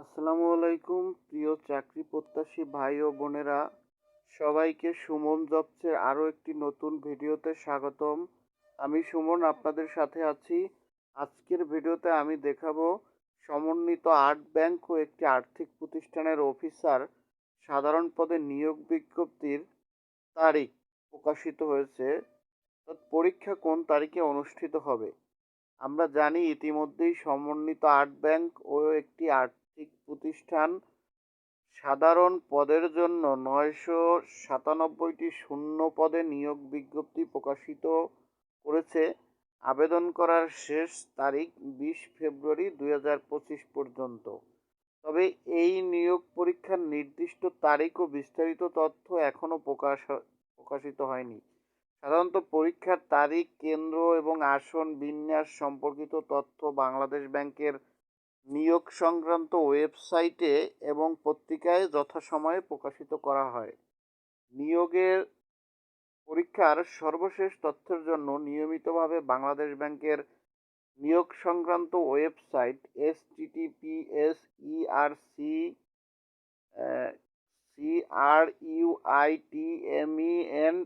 আসসালামু আলাইকুম, প্রিয় চাকরি প্রত্যাশী ভাই ও বোনেরা। সবাইকে সুমন জবসের আরও একটি নতুন ভিডিওতে স্বাগতম। আমি সুমন, আপনাদের সাথে আছি। আজকের ভিডিওতে আমি দেখাবো সমন্বিত আর্ট ব্যাংক ও একটি আর্থিক প্রতিষ্ঠানের অফিসার সাধারণ পদে নিয়োগ বিজ্ঞপ্তির তারিখ প্রকাশিত হয়েছে। পরীক্ষা কোন তারিখে অনুষ্ঠিত হবে? আমরা জানি ইতিমধ্যেই সমন্বিত আর্ট ব্যাংক ও একটি আর্থিক প্রতিষ্ঠান সাধারণ পদের জন্য নয়শো সাতানব্বইটি শূন্য পদে নিয়োগ বিজ্ঞপ্তি প্রকাশিত করেছে। আবেদন করার শেষ তারিখ বিশ ফেব্রুয়ারি দুই হাজার পঁচিশ পর্যন্ত। তবে এই নিয়োগ পরীক্ষার নির্দিষ্ট তারিখ ও বিস্তারিত তথ্য এখনও প্রকাশ প্রকাশিত হয়নি। সাধারণত পরীক্ষার তারিখ, কেন্দ্র এবং আসন বিন্যাস সম্পর্কিত তথ্য বাংলাদেশ ব্যাংকের নিয়োগ সংক্রান্ত ওয়েবসাইটে এবং পত্রিকায় যথাসময়ে প্রকাশিত করা হয়। নিয়োগের পরীক্ষার সর্বশেষ তথ্যের জন্য নিয়মিতভাবে বাংলাদেশ ব্যাংকের নিয়োগ সংক্রান্ত website S TTPS ERC CRUITMEN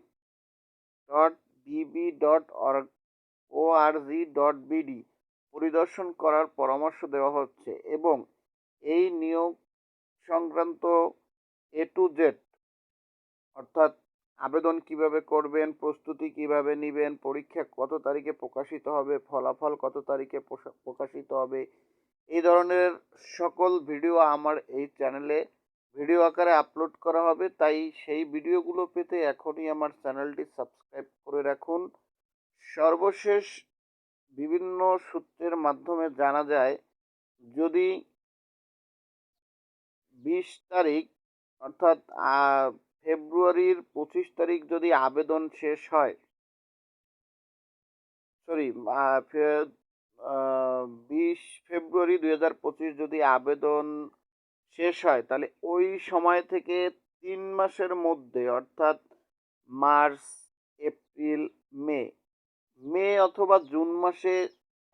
dot BB dot ORG dot BD পরিদর্শন করার পরামর্শ দেওয়া হচ্ছে এবং এই নিয়োগ সংক্রান্ত এ টু জেড অর্থাৎ আবেদন কীভাবে করবেন, প্রস্তুতি কীভাবে নেবেন, পরীক্ষা কত তারিখে প্রকাশিত হবে, ফলাফল কত তারিখে প্রকাশিত হবে, এই ধরনের সকল ভিডিও আমার এই চ্যানেলে ভিডিও আকারে আপলোড করা হবে। তাই সেই ভিডিওগুলো পেতে এখনই আমার চ্যানেলটি সাবস্ক্রাইব করে রাখুন। সর্বশেষ বিভিন্ন সূত্রের মাধ্যমে জানা যায়, যদি বিশ তারিখ, অর্থাৎ ফেব্রুয়ারির পঁচিশ তারিখ যদি আবেদন শেষ হয় সরি বিশ ফেব্রুয়ারি দুই হাজার পঁচিশ যদি আবেদন শেষ হয়, তাহলে ওই সময় থেকে তিন মাসের মধ্যে, অর্থাৎ মার্চ, এপ্রিল, মে মে অথবা জুন মাসে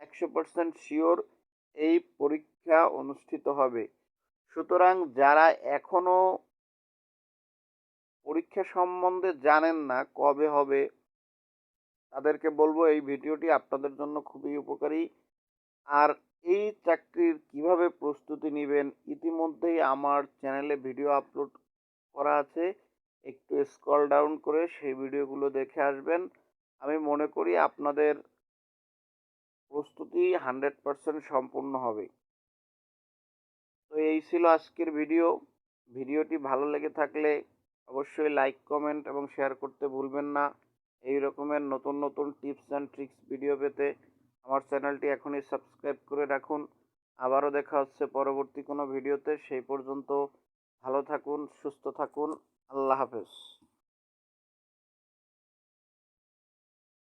একশো পার্সেন্ট শিওর এই পরীক্ষা অনুষ্ঠিত হবে। সুতরাং যারা এখনও পরীক্ষা সম্বন্ধে জানেন না কবে হবে, তাদেরকে বলব এই ভিডিওটি আপনাদের জন্য খুবই উপকারী। আর এই চাকরির কীভাবে প্রস্তুতি নেবেন, ইতিমধ্যেই আমার চ্যানেলে ভিডিও আপলোড করা আছে। একটু স্ক্রল ডাউন করে সেই ভিডিওগুলো দেখে আসবেন। আমি মনে করি আপনাদের প্রস্তুতি হান্ড্রেড পারসেন্ট সম্পূর্ণ হবে। তো এই ছিল আজকের ভিডিও। ভিডিওটি ভালো লেগে থাকলে অবশ্যই লাইক, কমেন্ট এবং শেয়ার করতে ভুলবেন না। এই রকমের নতুন নতুন টিপস অ্যান্ড ট্রিক্স ভিডিও পেতে আমার চ্যানেলটি এখনই সাবস্ক্রাইব করে রাখুন। আবারও দেখা হচ্ছে পরবর্তী কোনো ভিডিওতে। সেই পর্যন্ত ভালো থাকুন, সুস্থ থাকুন। আল্লাহ হাফেজ।